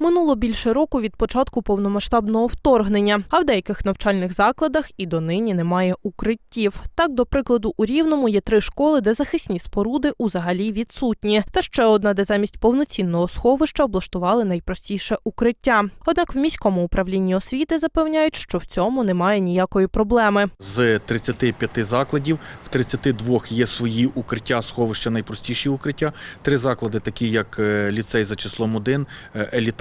Минуло більше року від початку повномасштабного вторгнення, а в деяких навчальних закладах і донині немає укриттів. Так, до прикладу, у Рівному є три школи, де захисні споруди узагалі відсутні, та ще одна, де замість повноцінного сховища облаштували найпростіше укриття. Однак в міському управлінні освіти запевняють, що в цьому немає ніякої проблеми. З 35 закладів в 32 є свої укриття, сховища, найпростіші укриття. Три заклади, такі як е, ліцей за числом 1,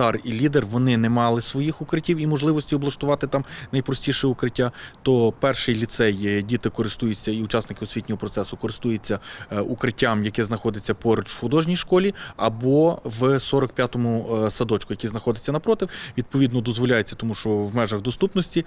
елітар і лідер, вони не мали своїх укриттів і можливості облаштувати там найпростіше укриття. То перший ліцей е, діти користуються і учасники освітнього процесу користуються е, укриттям, яке знаходиться поруч в художній школі, або в 45-му е, садочку, який знаходиться напротив. Відповідно, дозволяється, тому що в межах доступності.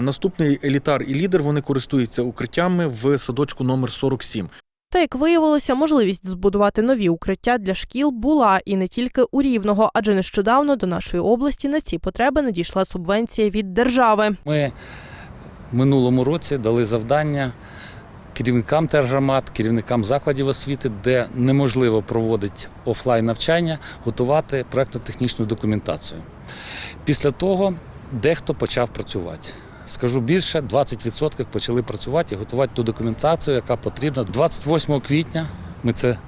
Наступний елітар і лідер вони користуються укриттями в садочку номер 47. Та як виявилося, можливість збудувати нові укриття для шкіл була і не тільки у Рівного, адже нещодавно до нашої області на ці потреби надійшла субвенція від держави. Ми минулому році дали завдання керівникам тергромад, керівникам закладів освіти, де неможливо проводити офлайн навчання, готувати проектно-технічну документацію. Після того дехто почав працювати. Скажу більше, 20% почали працювати і готувати ту документацію, яка потрібна. 28 квітня ми це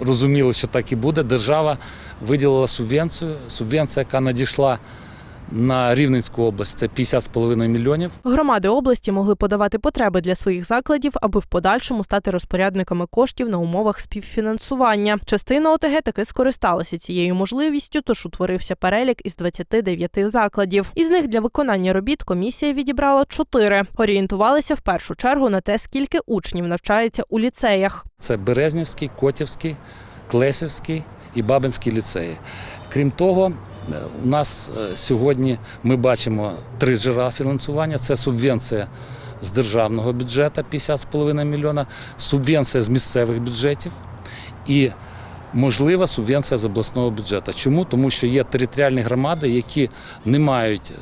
розуміли, що так і буде. Держава виділила субвенцію. Субвенція, яка надійшла на Рівненську область, це 50,5 мільйонів. Громади області могли подавати потреби для своїх закладів, аби в подальшому стати розпорядниками коштів на умовах співфінансування. Частина ОТГ таки скористалася цією можливістю, тож утворився перелік із 29 закладів. Із них для виконання робіт комісія відібрала чотири. Орієнтувалися в першу чергу на те, скільки учнів навчається у ліцеях. Це Березнівський, Котівський, Клесівський і Бабинський ліцеї. Крім того, у нас е, сьогодні ми бачимо три джерела фінансування. Це субвенція з державного бюджету 50,5 мільйона, субвенція з місцевих бюджетів і можлива субвенція з обласного бюджету. Чому? Тому що є територіальні громади, які не мають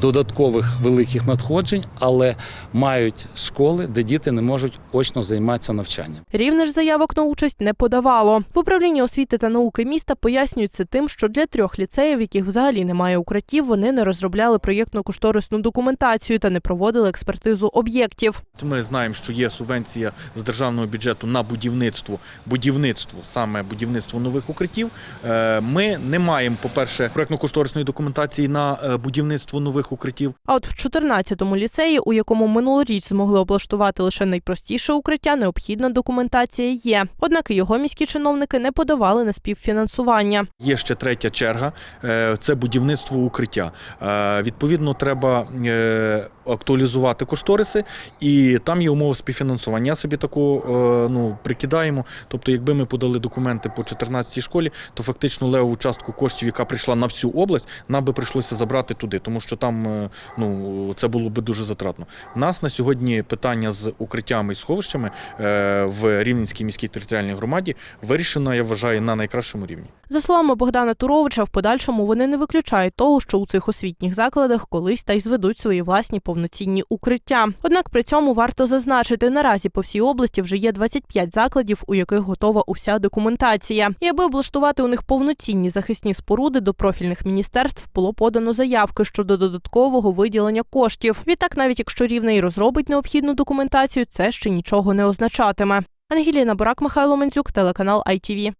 додаткових великих надходжень, але мають школи, де діти не можуть очно займатися навчанням. Рівне ж заявок на участь не подавало. В управлінні освіти та науки міста пояснюють це тим, що для трьох ліцеїв, яких взагалі немає укриттів, вони не розробляли проєктно-кошторисну документацію та не проводили експертизу об'єктів. Ми знаємо, що є субвенція з державного бюджету на будівництво, будівництво, саме будівництво нових укриттів. Е, Ми не маємо, по-перше, проектно-кошторисної документації на е, будівництво нових укриттів. А от в 14-му ліцеї, у якому минулоріч змогли облаштувати лише найпростіше укриття, необхідна документація є. Однак його міські чиновники не подавали на співфінансування. Є ще третя черга е, це будівництво укриття. Е, Відповідно, треба е, актуалізувати кошториси, і там є умова співфінансування. Собі таку е, ну, прикидаємо. Тобто, якби ми подали документи по 14-й школі, то фактично левову частку коштів, яка прийшла на всю область, нам би прийшлося забрати туди, тому що там е, ну, це було би дуже затратно. У нас на сьогодні питання з укриттями і сховищами е, в Рівненській міській територіальній громаді вирішено, я вважаю, на найкращому рівні. За словами Богдана Туровича, в подальшому вони не виключають того, що у цих освітніх закладах колись та й зведуть свої власні повноцінні укриття. Однак при цьому варто зазначити, наразі по всій області вже є 25 закладів, у яких готова уся документація. І аби облаштувати у них повноцінні захисні споруди до профільних міністерств було подано заявки щодо додаткового виділення коштів. Відтак, навіть якщо рівне і розробить необхідну документацію, це ще нічого не означатиме. Ангеліна Бурак, Михайло Мензюк, телеканал ITV.